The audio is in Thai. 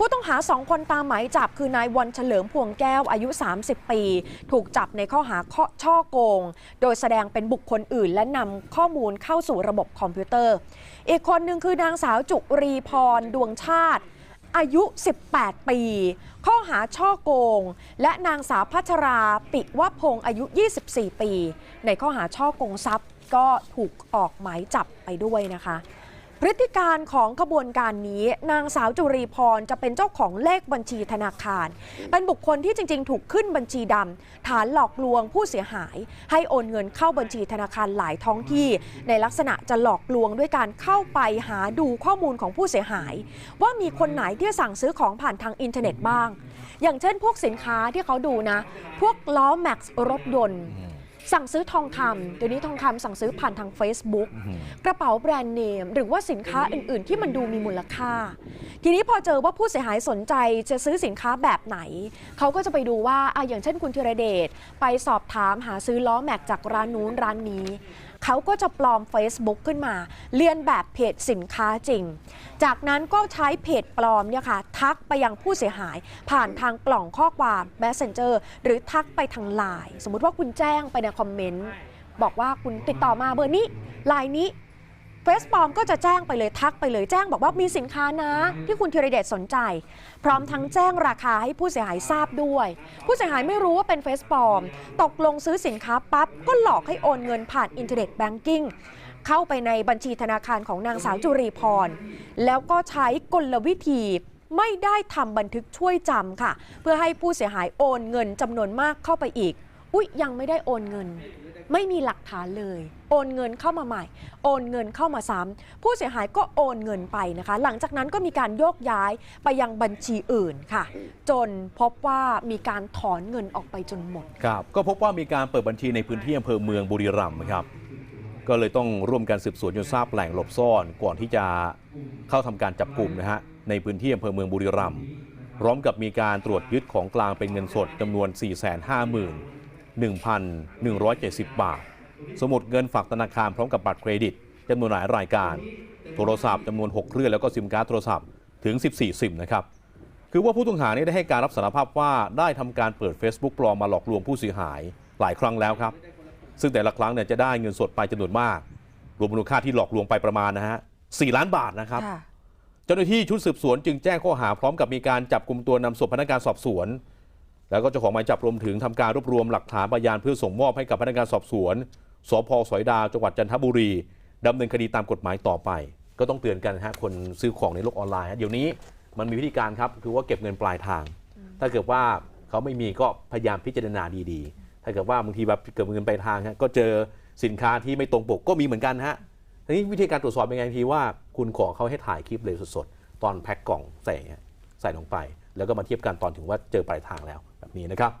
ผู้ต้องหาสองคนตามหมายจับคือนายวันเฉลิมพวงแก้วอายุ 30 ปี ถูกจับในข้อหาข้อช่อโกง โดยแสดงเป็นบุคคลอื่น และนำข้อมูลเข้าสู่ระบบคอมพิวเตอร์ อีกคนหนึ่งคือนางสาวจุรีพรดวงชาติ อายุ 18 ปี ข้อหาช่อโกง และนางสาวพัชราปิวพงศ์อายุ 24 ปี ในข้อหาช่อโกงทรัพย์ก็ถูกออกหมายจับไปด้วยนะคะ พฤติการของขบวนการนี้ นางสาวจุรีพรจะเป็นเจ้าของเลขบัญชีธนาคาร เป็นบุคคลที่จริง ๆ ถูกขึ้นบัญชีดำฐานหลอกลวงผู้เสียหาย ให้โอนเงินเข้าบัญชีธนาคารหลายท้องที่ ในลักษณะจะหลอกลวงด้วยการเข้าไปหาดูข้อมูลของผู้เสียหาย ว่ามีคนไหนที่สั่งซื้อของผ่านทางอินเทอร์เน็ตบ้าง อย่างเช่น พวกสินค้าที่เขาดูนะ พวกล้อแม็กซ์รถยนต์ สั่งซื้อทองคำเดี๋ยวนี้ทองคำสั่งซื้อผ่านทาง Facebook กระเป๋าแบรนด์เนม หรือว่าสินค้าอื่น ๆ ที่มันดูมีมูลค่า ทีนี้พอเจอว่าผู้เสียหายสนใจจะซื้อสินค้าแบบไหน เขาก็จะไปดูว่าอะอย่างเช่นคุณธีรเดชไปสอบถามหาซื้อล้อแม็กจากร้านนู้นร้านนี้เขาก็จะปลอม Facebook ขึ้นมา เลียนแบบเพจสินค้าจริง จากนั้นก็ใช้เพจปลอมเนี่ยค่ะ ทักไปยังผู้เสียหาย ผ่านทางกล่องข้อความ Messenger หรือทักไปทางไลน์สมมุติว่าคุณแจ้งไปในคอมเมนต์บอกว่าคุณติดต่อมาเบอร์นี้ไลน์นี้เฟซปลอมก็จะแจ้งไปเลยทักไปเลยแจ้งบอกว่ามีสินค้านะ ที่คุณธีรเดชสนใจ พร้อมทั้งแจ้งราคาให้ผู้เสียหายทราบด้วย ผู้เสียหายไม่รู้ว่าเป็นเฟซปลอม ตกลงซื้อสินค้าปั๊บก็หลอกให้โอนเงินผ่านอินเทอร์เน็ตแบงกิ้งเข้าไปในบัญชีธนาคารของนางสาวจุรีพร แล้วก็ใช้กลวิธีไม่ได้ทำบันทึกช่วยจำค่ะ เพื่อให้ผู้เสียหายโอนเงินจำนวนมากเข้าไปอีก อุ๊ยยังไม่ได้โอนเงิน ไม่มีหลักฐานเลย โอนเงินเข้ามาใหม่ โอนเงินเข้ามาซ้ำผู้เสียหายก็โอนเงินไปนะคะ หลังจากนั้นก็มีการโยกย้ายไปยังบัญชีอื่นค่ะ จนพบว่ามีการถอนเงินออกไปจนหมด ครับ ก็พบว่ามีการเปิดบัญชีในพื้นที่อำเภอเมืองบุรีรัมย์ครับ ก็เลยต้องร่วมกันสืบสวนจนทราบแหล่งหลบซ่อนก่อนที่จะเข้าทำการจับกลุ่มนะฮะในพื้นที่อำเภอเมืองบุรีรัมย์พร้อมกับมีการตรวจยึดของกลางเป็นเงินสดจำนวน 451,170 บาท สมุดเงินฝากธนาคารพร้อมกับบัตรเครดิตจำนวนหลายรายการ โทรศัพท์จำนวน 6 เครื่องแล้วก็ซิมการ์ดโทรศัพท์ถึง 14 ซิมนะครับ คือว่าผู้ต้องหาเนี่ยได้ให้การรับสารภาพว่าได้ทำการเปิด Facebook ปลอมมาหลอกลวงผู้เสียหายหลายครั้งแล้วครับ ซึ่งแต่ละครั้งเนี่ยจะได้เงินสดไปจำนวนมาก รวมมูลค่าที่หลอกลวงไปประมาณนะฮะ4ล้านบาทนะครับค่ะเจ้าหน้าที่ชุดสืบสวนจึงแจ้งข้อหาพร้อมกับมีการจับกลุ่มตัวนำส่งพนักงานสอบสวน แล้วก็เจ้าของหมายจับรวมถึงทำการรวบรวมหลักฐานพยานเพื่อส่งมอบให้กับพนักงานสอบสวนสพสอยดาวจังหวัดจันทบุรีดำเนินคดีตามกฎหมายต่อไป ก็ต้องเตือนกันนะฮะคนซื้อของในโลกออนไลน์เดี๋ยวนี้มันมีวิธีการครับคือว่าเก็บเงินปลายทาง ถ้าเกิดว่าเขาไม่มีก็พยายามพิจารณาดีๆ ถ้าเกิดว่าบางทีแบบเกิดเงินปลายทางฮะก็เจอสินค้าที่ไม่ตรงปกก็มีเหมือนกันฮะทีนี้วิธีการตรวจสอบเป็นไงทีว่า คุณขอเขาให้ถ่ายคลิปเลยสดๆตอนแพ็คกล่องใส่ใส่ลงไป แล้วก็มาเทียบกันตอนถึงว่าเจอปลายทางแล้วแบบนี้นะครับ